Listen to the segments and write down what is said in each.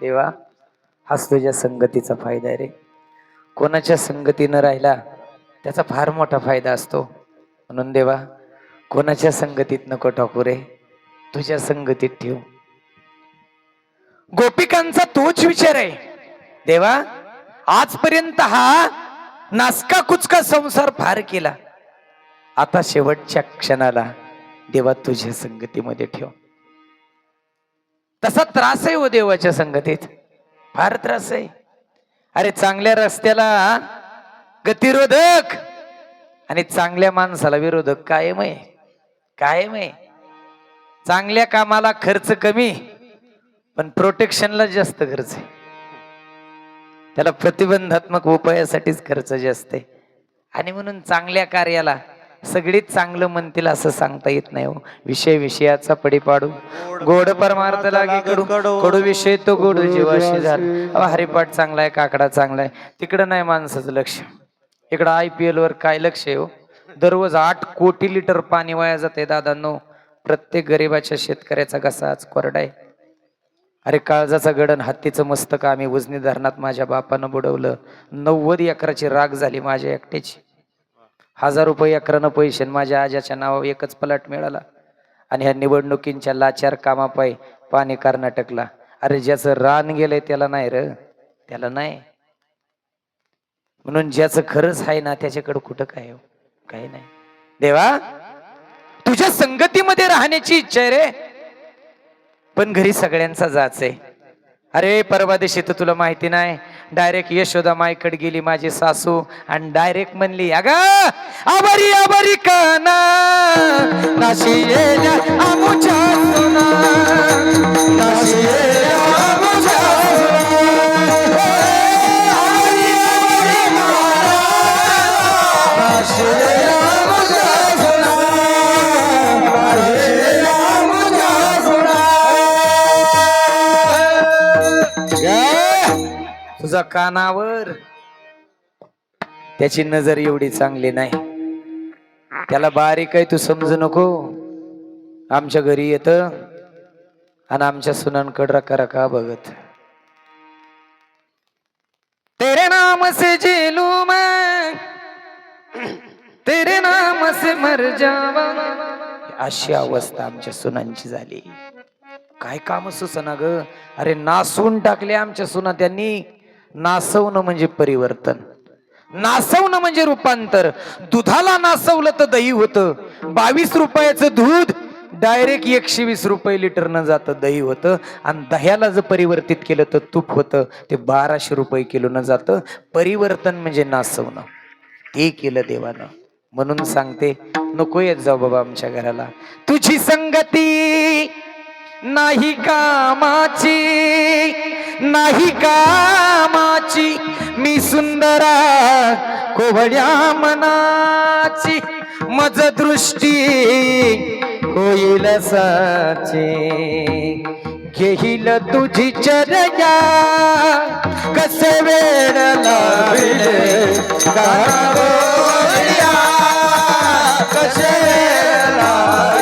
देवा हाच तुझ्या संगतीचा फायदा आहे रे. कोणाच्या संगतीनं राहिला त्याचा फार मोठा फायदा असतो. म्हणून देवा कोणाच्या संगतीत नको टाकू रे तुझ्या संगतीत ठेव. गोपिकांचा तोच विचार आहे. देवा आजपर्यंत हा नासका कुचका संसार फार केला. आता शेवटच्या क्षणाला देवा तुझ्या संगतीमध्ये ठेव. तसा त्रास आहे हो देवाच्या संगतीत. फार त्रास आहे. अरे चांगल्या रस्त्याला गतिरोधक आणि चांगल्या माणसाला विरोधक कायम आहे. कायम आहे. चांगल्या कामाला खर्च कमी पण प्रोटेक्शनला जास्त खर्च आहे. त्याला प्रतिबंधात्मक उपायासाठीच खर्च जास्त आहे. आणि म्हणून चांगल्या कार्याला सगळीच चांगलं म्हणतील असं सांगता येत नाही हो. विषय विषयाचा पडी पाडू गोड परमार्थ लागे कडू. कडू. विषय तो गोड जीवाशी झाला. हरिपाठ चांगला आहे काकडा चांगला आहे. तिकडं नाही माणसाचं लक्ष. इकडं आय पी एल वर काय लक्ष आहे हो? दररोज आठ कोटी लिटर पाणी वाया जाते दादांनो. प्रत्येक गरीबाच्या शेतकऱ्याचा घसा आज कोरडा आहे. अरे काळजाचा गडण हत्तीचं मस्तक आम्ही उजनी धरणात माझ्या बापानं बुडवलं. नव्वद एकराची राग झाली माझ्या एकट्याची. हजार रुपये अकरानं पैसे माझ्या आजाच्या नावावर एकच पलट मिळाला. आणि ह्या निवडणुकींच्या लाचार कामापायी पाणी कर्नाटकला. अरे ज्याचं रान गेलंय त्याला नाही र. त्याला नाही. म्हणून ज्याचं खरंच आहे ना त्याच्याकडे कुठं काय हो? काही नाही. देवा तुझ्या संगतीमध्ये राहण्याची इच्छा आहे रे. पण घरी सगळ्यांचा जाच आहे. अरे परवा दिवशी तर तुला माहिती नाही डायरेक्ट यशोदा मायकडे गेली माझी सासू आणि डायरेक्ट म्हणली अग आबारी आबारी काना कानावर. त्याची नजर एवढी चांगली नाही. त्याला बारीक आहे तू समजू नको. आमच्या घरी येत आणि आमच्या सुनांकड रका रका बघत. तेरे नाम से जेलू मैं तेरे नाम से मर जावा. अशी अवस्था आमच्या सुनांची झाली. काय काम सुसना ग? अरे नासून टाकले आमच्या सुना त्यांनी. नासवणं म्हणजे परिवर्तन. नासवणं म्हणजे रूपांतर. दुधाला नासवलं तर दही होतं. बावीस रुपयाचं दूध डायरेक्ट एकशे वीस रुपये लिटरनं जातं दही होतं. आणि दह्याला जर परिवर्तित केलं तर तूप होतं. ते बाराशे रुपये किलोनं जातं. परिवर्तन म्हणजे नासवणं. ते केलं देवानं. म्हणून सांगते नको येत जाऊ बाबा आमच्या घराला. तुझी संगती नाही कामाची नाही कामाची मी सुंदरा कोवड्या मनाची मज दृष्टी होईल साचे. घेईल तुझी चरया कसे वेळ कसे वेळ लावेल?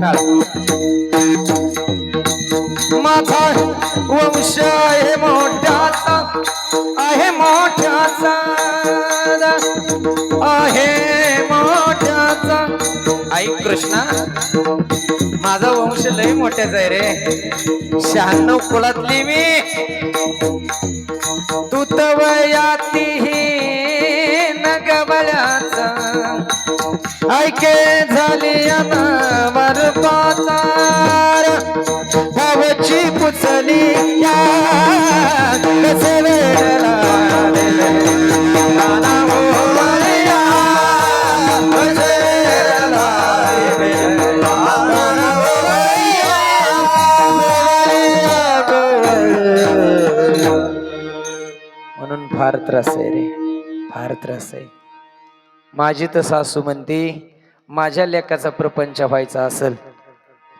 कानावल्या. माझा वंश आहे मोठ्याचा आहे मोठ्याचा आहे मोठ्याचा. आई कृष्णा माझा वंश लय मोठ्याचा आहे रे. शहाण्णव कुळातली मी. तू के झाली अनावर पाचार. भावची पुसली या कसे म्हणून फार त्रास आहे रे फार त्रास आहे. माझी तर सासू म्हणते माझ्या लेखाचा प्रपंच व्हायचा असेल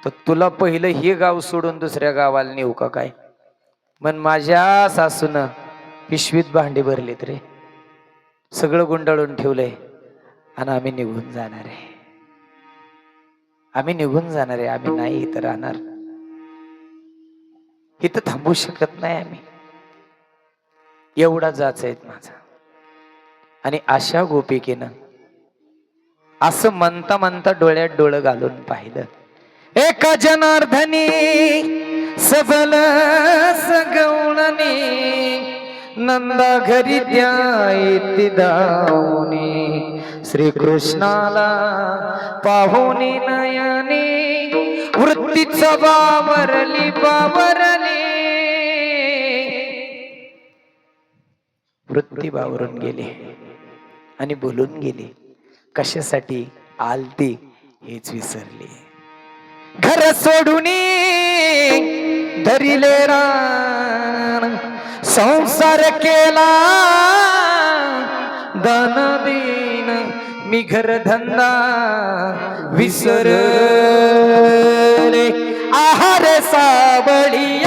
तर तुला पहिलं हे गाव सोडून दुसऱ्या गावाला नेऊ का काय? मग माझ्या सासून पिशवीत भांडी भरलीत रे. सगळं गुंडाळून ठेवलंय आणि आम्ही निघून जाणार आहे. आम्ही निघून जाणार आहे आम्ही नाही इथं राहणार. इथं थांबू शकत नाही आम्ही. एवढा जाच आहेत माझा. आणि अशा गोपिकेनं असं म्हणता म्हणता डोळ्यात डोळं घालून पाहिलं. एका जनार्दनी सबल सगवळणी नंदा घरी द्या येती दावणी श्रीकृष्णाला पाहुनी नयनी वृत्तीच बावरली बावरली वृत्ती बावरून गेली आणि बोलून गेली. कशासाठी आलती हेच विसरली. घर सोडून धरिले रान संसार केला दान दिन मी घर धंदा विसरले. आहार सावळी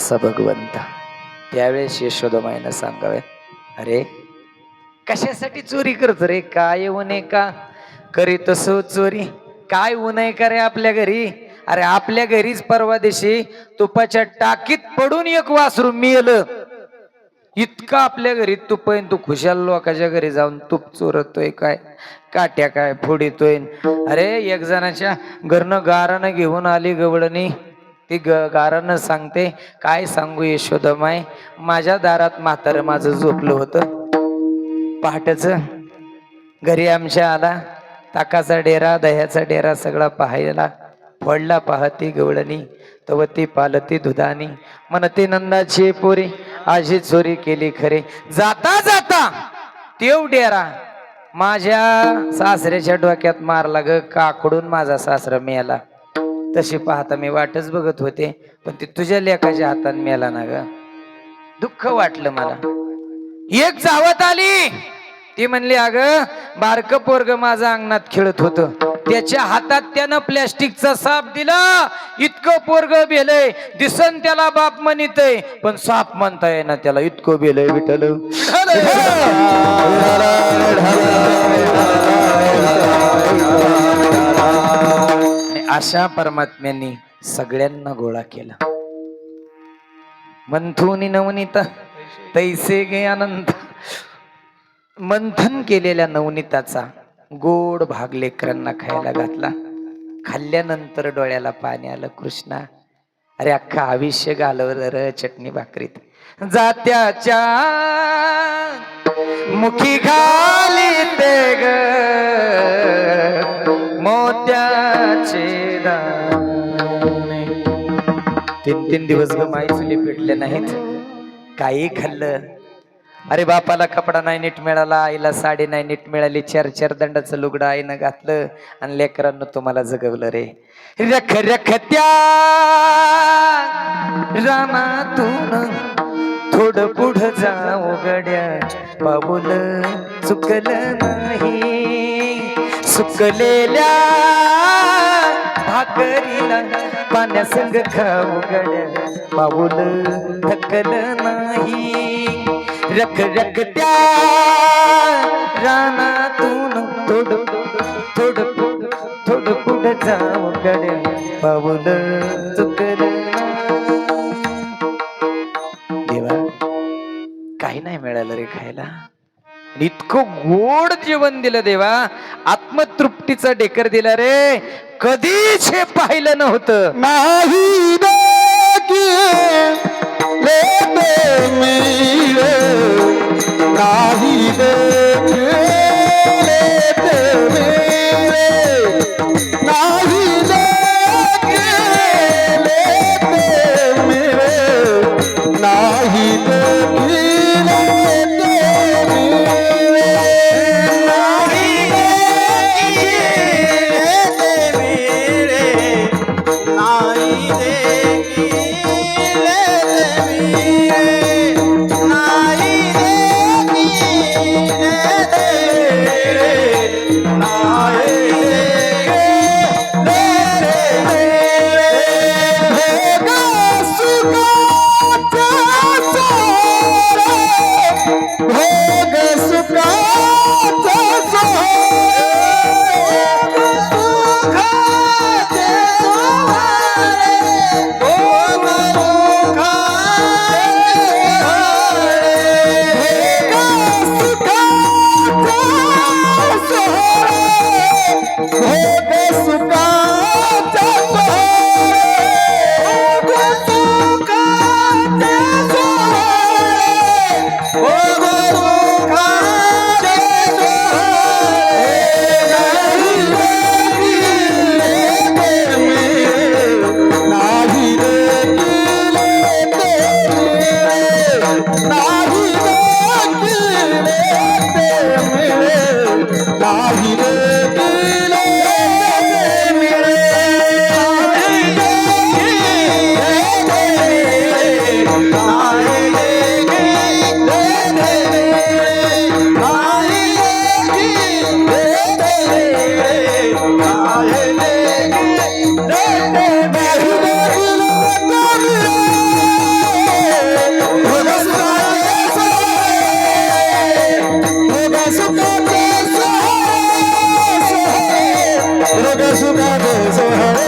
असा भगवंता. त्यावेळेस यशोदमाईनं सांगावे अरे कशासाठी चोरी करतो रे? काय उणे का? करी तसं चोरी. काय उन्हाय का रे आपल्या घरी? अरे आपल्या घरीच परवा दिवशी तुपाच्या टाकीत पडून एक वासरू मिळलं इतकं आपल्या घरी तुप आहे तू खुशाल लोकांच्या घरी जाऊन तूप चोरतोय काय? काट्या काय फोडितोय? अरे एक जणाच्या घरनं गारानं घेऊन आली गवळणी. ती ग गारानं सांगते काय सांगू यशोदमाय माझ्या दारात म्हातारं माझं झोपलं होतं. पहाटचं घरी आमच्या आला ताकाचा डेरा दह्याचा डेरा सगळा पाहायला. फोडला पाहती गवळणी तवती पालती दुधानी. मनती नंदाची पोरी आजी चोरी केली खरे. जाता जाता! तेव डेरा. माझ्या सासऱ्याच्या डोक्यात मारला ग काकडून माझा सासरा मेला. तशी पाहता मी वाटच बघत होते पण ती तुझ्या लेखाच्या हातात मेला ना ग. दुःख वाटलं मला. एक चावत आली. ती म्हणली अग बारक पोरग माझ्या अंगणात खेळत होत. त्याच्या हातात त्यानं प्लॅस्टिकचा साप दिला. इतकं पोरग बेलय दिसन त्याला बाप म्हणतय पण साप म्हणता येणार त्याला. इतकं बेलय विठल आणि अशा परमात्म्यांनी सगळ्यांना गोळा केला. मंथुनी नवनीता तैसे गे अनंत मंथन केलेल्या नवनीताचा गोड भाग लेकरांना खायला घातला. खाल्ल्यानंतर डोळ्याला पाणी आलं कृष्णा अरे अख्खा आयुष्य घालवलं र चटणी भाकरीत. जात्याच्या मुखी घाली ते ग. मोत्याचे दाणे. तीन तीन दिवस ग माई चुली पेटले नाहीत. काही खाल्लं. अरे बापाला कपडा नाही नीट मिळाला आईला साडी नाही नीट मिळाली चार चार दंडाचं लुगडं आईनं घातलं आणि लेकरांना तुम्हाला जगवलं रे. रख रख त्या रानातून थोडं पुढं जाऊ गड्या पाऊल चुकलं नाही. सुकलेल्या भाकरीला पाण्यासंग खाऊ गड पाऊल थकल नाही. रख रख त्या रानातून थोड थोड थोड पुढ जाऊ गड पाऊल चुकल देवा काही नाही मिळालं रे खायला. इतकं गोड जेवण दिलं देवा. आत्मतृप्तीचा डेकर दिला रे. कधीच हे पाहिलं नव्हतं. नाही लेते भोग I Sugar, sugar, sugar, sugar.